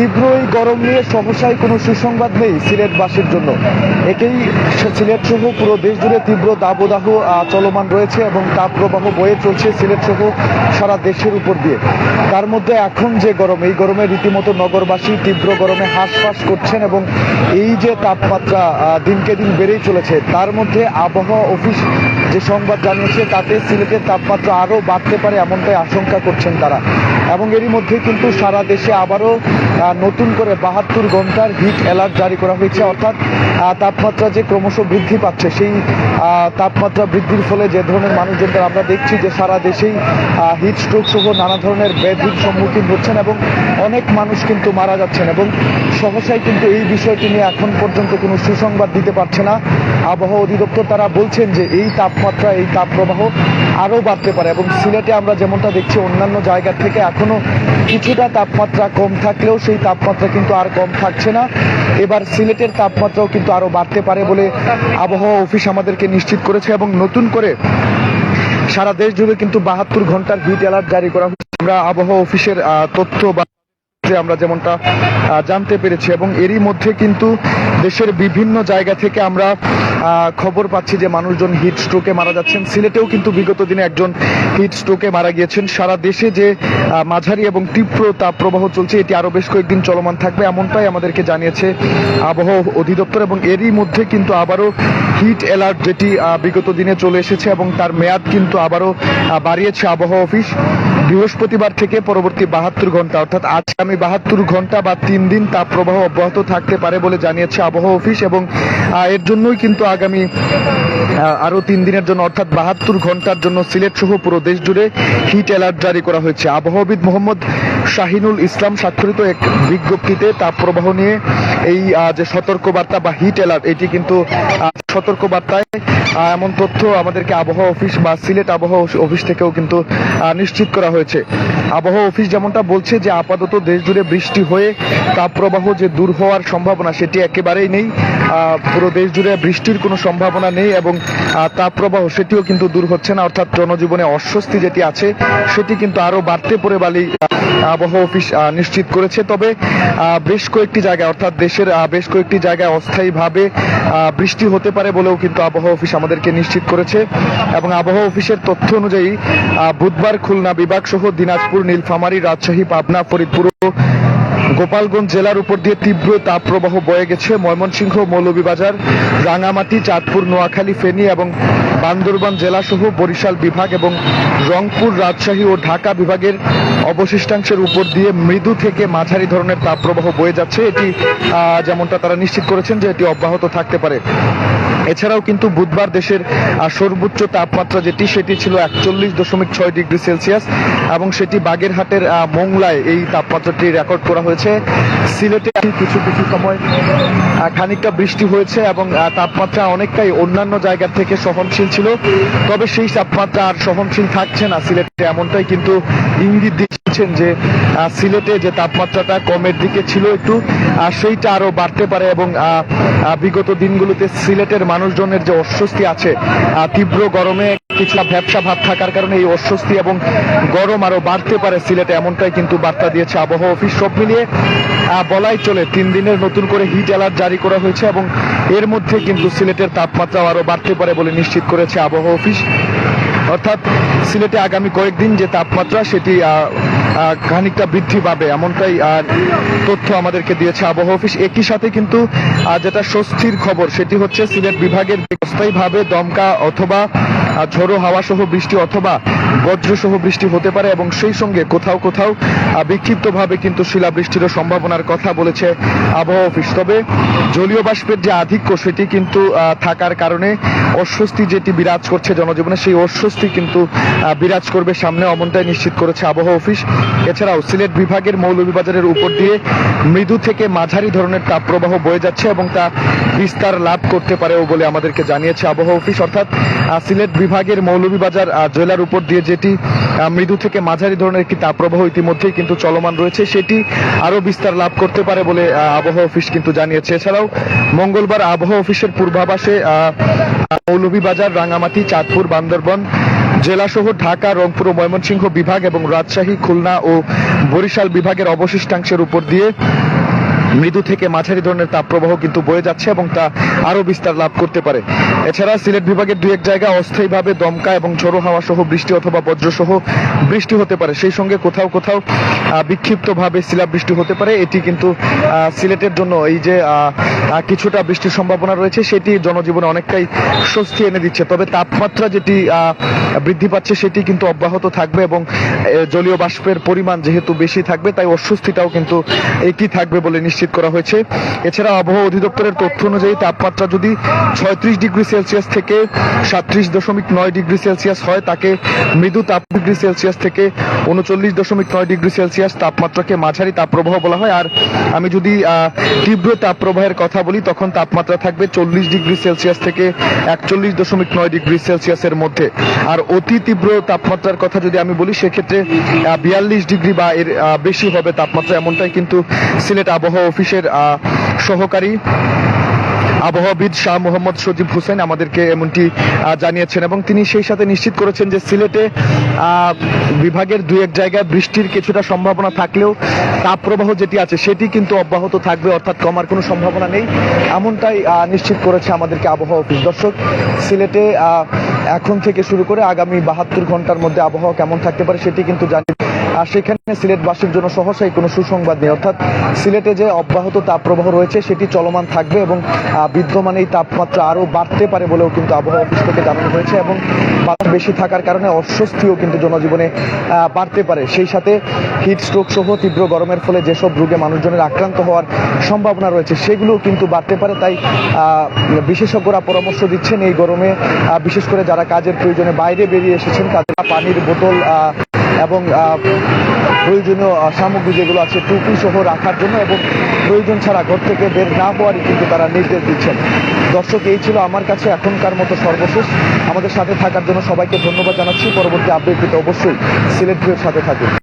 তীব্র এই গরম নিয়ে সমস্যায় কোনো সুসংবাদ নেই সিলেটবাসীর জন্য। একেই সিলেট সহ পুরো দেশ জুড়ে তীব্র দাবদাহ চলমান রয়েছে এবং তাপপ্রবাহ বয়ে চলছে সিলেট সহ সারা দেশের উপর দিয়ে। তার মধ্যে এখন যে গরম, এই গরমে রীতিমতো নগরবাসী তীব্র গরমে হাঁসফাঁস করছেন এবং এই যে তাপমাত্রা দিনকে দিন বেড়েই চলেছে, তার মধ্যে আবহাওয়া অফিস যে সংবাদ জানিয়েছে, তাতে সিলেটের তাপমাত্রা আরও বাড়তে পারে এমনটাই আশঙ্কা করছেন তারা। এবং এরই মধ্যে কিন্তু সারা দেশে আবারও নতুন করে বাহাত্তর ঘণ্টার হিট অ্যালার্ট জারি করা হয়েছে। অর্থাৎ তাপমাত্রা যে ক্রমশ বৃদ্ধি পাচ্ছে, সেই তাপমাত্রা বৃদ্ধির ফলে যে ধরনের মানুষজনদের আমরা দেখছি যে সারা দেশেই হিট স্ট্রোক সহ নানা ধরনের ব্যাধির সম্মুখীন হচ্ছেন এবং অনেক মানুষ কিন্তু মারা যাচ্ছেন এবং সহসাই কিন্তু এই বিষয়টি নিয়ে এখন পর্যন্ত কোনো সুসংবাদ দিতে পারছে না। আবহাওয়া অধিদপ্তর তারা বলছেন যে এই তাপমাত্রা, এই তাপপ্রবাহ আরও বাড়তে পারে এবং সিলেটে আমরা যেমনটা দেখছি, অন্যান্য জায়গা থেকে এখনও কিছুটা তাপমাত্রা কম থাকলেও সেই তাপমাত্রা কিন্তু আর কম থাকছে না। এবার সিলেটের তাপমাত্রাও কিন্তু আরও বাড়তে পারে বলে আবহাওয়া অফিস আমাদেরকে নিশ্চিত করেছে এবং নতুন করে সারা দেশ জুড়ে কিন্তু বাহাত্তর ঘণ্টার হিট অ্যালার্ট জারি করা হয়েছে। আমরা আবহাওয়া অফিসের তথ্য বা যে আমরা যেমনটা জানতে পেরেছি এবং এরই মধ্যে কিন্তু দেশের বিভিন্ন জায়গা থেকে আমরা খবর পাচ্ছি যে মানুষজন হিট স্ট্রোকে মারা যাচ্ছেন। সিলেটেও কিন্তু বিগত দিনে একজন হিট স্ট্রোকে মারা গিয়েছেন। সারা দেশে যে মাঝারি এবং তীব্র তাপপ্রবাহ চলছে, এটি আরও বেশ কয়েকদিন চলমান থাকবে এমনটাই আমাদেরকে জানিয়েছে আবহাওয়া অধিদপ্তর এবং এরই মধ্যে কিন্তু আবারও হিট অ্যালার্ট যেটি বিগত দিনে চলে এসেছে এবং তার মেয়াদ কিন্তু আবারও বাড়িয়েছে আবহাওয়া অফিস। বৃহস্পতিবার থেকে পরবর্তী বাহাত্তর ঘণ্টা, অর্থাৎ আগামী বাহাত্তর ঘণ্টা বা তিন দিন তাপপ্রবাহ অব্যাহত থাকতে পারে বলে জানিয়েছে আবহাওয়া অফিস এবং এর জন্যই কিন্তু আগামী আহ, আরও তিন দিনের জন্য অর্থাৎ বাহাত্তর ঘণ্টার জন্য সিলেট সহ পুরো দেশ জুড়ে হিট অ্যালার্ট জারি করা হয়েছে। আবহাওয়াবিদ মোহাম্মদ শাহিনুল ইসলাম স্বাক্ষরিত এক বিজ্ঞপ্তিতে তাপপ্রবাহ নিয়ে এই যে সতর্কবার্তা বা হিট অ্যালার্ট এটি কিন্তু সতর্কবার্তায় এমন তথ্য আমাদেরকে আবহাওয়া অফিস বা সিলেট আবহাওয়া অফিস থেকেও কিন্তু নিশ্চিত করা হয়েছে। আবহাওয়া অফিস যেমনটা বলছে যে আপাতত দেশ জুড়ে বৃষ্টি হয়ে তাপপ্রবাহ যে দূর হওয়ার সম্ভাবনা সেটি একেবারেই নেই। পুরো দেশ জুড়ে বৃষ্টির কোনো সম্ভাবনা নেই এবং আহ, তাপপ্রবাহ সেটিও কিন্তু দূর হচ্ছে না। অর্থাৎ জনজীবনে অস্বস্তি যেটি আছে সেটি কিন্তু আরও বাড়তে পড়ে বালি আবহাওয়া অফিস নিশ্চিত করেছে। তবে বেশ কয়েকটি জায়গায়, অর্থাৎ দেশের বেশ কয়েকটি জায়গায় অস্থায়ীভাবে বৃষ্টি হতে পারে বলেও কিন্তু আবহাওয়া অফিস আমাদেরকে নিশ্চিত করেছে। এবং আবহাওয়া অফিসের তথ্য অনুযায়ী বুধবার খুলনা বিভাগ সহ দিনাজপুর, নীলফামারী, রাজশাহী, পাবনা, ফরিদপুর গোপালগঞ্জ জেলার উপর দিয়ে তীব্র তাপপ্রবাহ বয়ে গেছে। ময়মনসিংহ, মৌলভীবাজার, রাঙামাটি, চাঁদপুর, নোয়াখালী, ফেনী এবং বান্দরবান জেলা সহ বরিশাল বিভাগ এবং রংপুর রাজশাহী ও ঢাকা বিভাগের অবশিষ্টাংশের উপর দিয়ে মৃদু থেকে মাঝারি ধরনের তাপপ্রবাহ বয়ে যাচ্ছে। এটি যেমনটা তারা নিশ্চিত করেছেন যে এটি অব্যাহত থাকতে পারে। এছাড়াও কিন্তু বুধবার দেশের সর্বোচ্চ তাপমাত্রা যেটি, সেটি ছিল একচল্লিশ দশমিক ছয় ডিগ্রি সেলসিয়াস এবং সেটি বাগেরহাটের মোংলায় এই তাপমাত্রাটি রেকর্ড করা হয়েছে। সিলেটে কিছু কিছু সময় খানিকটা বৃষ্টি হয়েছে এবং তাপমাত্রা অনেকটাই অন্যান্য জায়গার থেকে সহনশীল ছিল। তবে সেই তাপমাত্রা আর সহনশীল থাকছে না সিলেটে এমনটাই কিন্তু ইঙ্গিত দিচ্ছেন যে সিলেটে যে তাপমাত্রাটা কমের দিকে ছিল একটু সেইটা আরও বাড়তে পারে এবং বিগত দিনগুলোতে সিলেটের মানুষজনের যে অস্বস্তি আছে তীব্র গরমে কিছুটা ভ্যাবসা ভাব থাকার কারণে এই অস্বস্তি এবং গরম আরও বাড়তে পারে সিলেটে, এমনটাই কিন্তু বার্তা দিয়েছে আবহাওয়া অফিস। সব মিলিয়ে বলাই চলে তিন দিনের নতুন করে হিট অ্যালার্ট জারি করা হয়েছে এবং এর মধ্যে কিন্তু সিলেটের তাপমাত্রা আরও বাড়তে পারে বলে নিশ্চিত করেছে আবহাওয়া অফিস। অর্থাৎ সিলেটে আগামী কয়েকদিন যে তাপমাত্রা, সেটি খানিকটা বৃদ্ধি পাবে, এমনটাই তথ্য আমাদেরকে দিয়েছে আবহাওয়া অফিস। একই সাথে কিন্তু যেটা স্বস্তির খবর, সেটি হচ্ছে সিলেট বিভাগের অস্থায়ীভাবে দমকা অথবা ঝোড়ো হাওয়া সহ বৃষ্টি অথবা বজ্র সহ বৃষ্টি হতে পারে এবং সেই সঙ্গে কোথাও কোথাও বিক্ষিপ্তভাবে কিন্তু শিলাবৃষ্টিরও সম্ভাবনার কথা বলেছে আবহাওয়া অফিস। তবে জলীয় বাষ্পের যে আধিক্য সেটি কিন্তু থাকার কারণে অস্বস্তি যেটি বিরাজ করছে জনজীবনে, সেই অস্বস্তি কিন্তু বিরাজ করবে সামনে অমনটাই নিশ্চিত করেছে আবহাওয়া অফিস। এছাড়াও সিলেট বিভাগের মৌলভীবাজারের উপর দিয়ে মৃদু থেকে মাঝারি ধরনের তাপপ্রবাহ বয়ে যাচ্ছে এবং তা বিস্তার লাভ করতে পারেও বলে আমাদেরকে জানিয়েছে আবহাওয়া অফিস। অর্থাৎ সিলেট বিভাগের মৌলভীবাজার জেলার উপর দিয়ে যেটি মৃদু থেকে মাঝারি ধরনের একটি তাপপ্রবাহ ইতিমধ্যেই কিন্তু চলমান রয়েছে, সেটি আরও বিস্তার লাভ করতে পারে বলে আবহাওয়া অফিস কিন্তু জানিয়েছে। এছাড়াও মঙ্গলবার আবহাওয়া অফিসের পূর্বাভাসে মৌলভীবাজার, রাঙামাটি, চাঁদপুর, বান্দরবন জেলা সহ ঢাকা, রংপুর ও ময়মনসিংহ বিভাগ এবং রাজশাহী, খুলনা ও বরিশাল বিভাগের অবশিষ্টাংশের উপর দিয়ে মৃদু থেকে মাঝারি ধরনের তাপপ্রবাহ কিন্তু বয়ে যাচ্ছে এবং তা আরও বিস্তার লাভ করতে পারে। এছাড়া সিলেট বিভাগের দু এক জায়গায় অস্থায়ীভাবে দমকা এবং ঝোড়ো হাওয়া সহ বৃষ্টি অথবা বজ্র সহ বৃষ্টি হতে পারে। সেই সঙ্গে কোথাও কোথাও বিক্ষিপ্তভাবে শিলাবৃষ্টি হতে পারে। এটি কিন্তু সিলেটের জন্য এই যে কিছুটা বৃষ্টির সম্ভাবনা রয়েছে, সেটি জনজীবনে অনেকটাই স্বস্তি এনে দিচ্ছে। তবে তাপমাত্রা যেটি বৃদ্ধি পাচ্ছে সেটি কিন্তু অব্যাহত থাকবে এবং জলীয় বাষ্পের পরিমাণ যেহেতু বেশি থাকবে, তাই অস্বস্তিটাও কিন্তু একই থাকবে বলে নিশ্চিত করা হয়েছে। এছাড়া আবহাওয়া অধিদপ্তরের তথ্য অনুযায়ী তাপমাত্রা যদি ছয়ত্রিশ ডিগ্রি সেলসিয়াস থেকে সাতত্রিশ দশমিক নয় ডিগ্রি সেলসিয়াস হয়, তাকে মৃদু তাপ ডিগ্রি সেলসিয়াস থেকে উনচল্লিশ দশমিক নয় ডিগ্রি সেলসিয়াস তাপমাত্রাকে মাঝারি তাপপ্রবাহ বলা হয়। আর আমি যদি তীব্র তাপপ্রবাহের কথা বলি, তখন তাপমাত্রা থাকবে চল্লিশ ডিগ্রি সেলসিয়াস থেকে একচল্লিশ দশমিক নয় ডিগ্রি সেলসিয়াসের মধ্যে। আর অতি তীব্র তাপমাত্রার কথা যদি আমি বলি, সেক্ষেত্রে বিয়াল্লিশ ডিগ্রি বা এর বেশি হবে তাপমাত্রা, এমনটাই কিন্তু সিলেট আবহাওয়া অফিসের সহকারী আবহাওয়াবিদ শাহ মোহাম্মদ সজিব হোসেন আমাদেরকে এমনটি জানিয়েছেন এবং তিনি সেই সাথে নিশ্চিত করেছেন যে সিলেটে বিভাগের দু এক জায়গায় বৃষ্টির কিছুটা সম্ভাবনা থাকলেও তাপপ্রবাহ যেটি আছে সেটি কিন্তু অব্যাহত থাকবে, অর্থাৎ কমার কোনো সম্ভাবনা নেই। এমনটাই নিশ্চিত করেছে আমাদেরকে আবহাওয়া অফিস। দর্শক, সিলেটে এখন থেকে শুরু করে আগামী বাহাত্তর ঘণ্টার মধ্যে আবহাওয়া কেমন থাকতে পারে সেটি কিন্তু জানি আর সেখানে সিলেটবাসীর জন্য সহসাই কোনো সুসংবাদ নেই। অর্থাৎ সিলেটে যে অব্যাহত তাপপ্রবাহ রয়েছে, সেটি চলমান থাকবে এবং বিদ্যমান এই তাপমাত্রা আরও বাড়তে পারে বলেও কিন্তু আবহাওয়া অফিস থেকে জানানো হয়েছে এবং বাতাস বেশি থাকার কারণে অস্বস্তিও কিন্তু জনজীবনে বাড়তে পারে। সেই সাথে হিট স্ট্রোক সহ তীব্র গরমের ফলে যেসব রোগে মানুষজনের আক্রান্ত হওয়ার সম্ভাবনা রয়েছে, সেগুলোও কিন্তু বাড়তে পারে। তাই বিশেষজ্ঞরা পরামর্শ দিচ্ছেন এই গরমে বিশেষ করে যারা কাজের প্রয়োজনে বাইরে বেরিয়ে এসেছেন, তাদের পানির বোতল এবং প্রয়োজনীয় সামগ্রী যেগুলো আছে টুপি সহ রাখার জন্য এবং প্রয়োজন ছাড়া ঘর থেকে বের না হওয়ারই কিন্তু তারা নির্দেশ দিচ্ছেন। দর্শক, এই ছিল আমার কাছে এখনকার মতো সর্বশেষ। আমাদের সাথে থাকার জন্য সবাইকে ধন্যবাদ জানাচ্ছি। পরবর্তী আপডেট পেতে অবশ্যই সিলেট ভিউর সাথে থাকুন।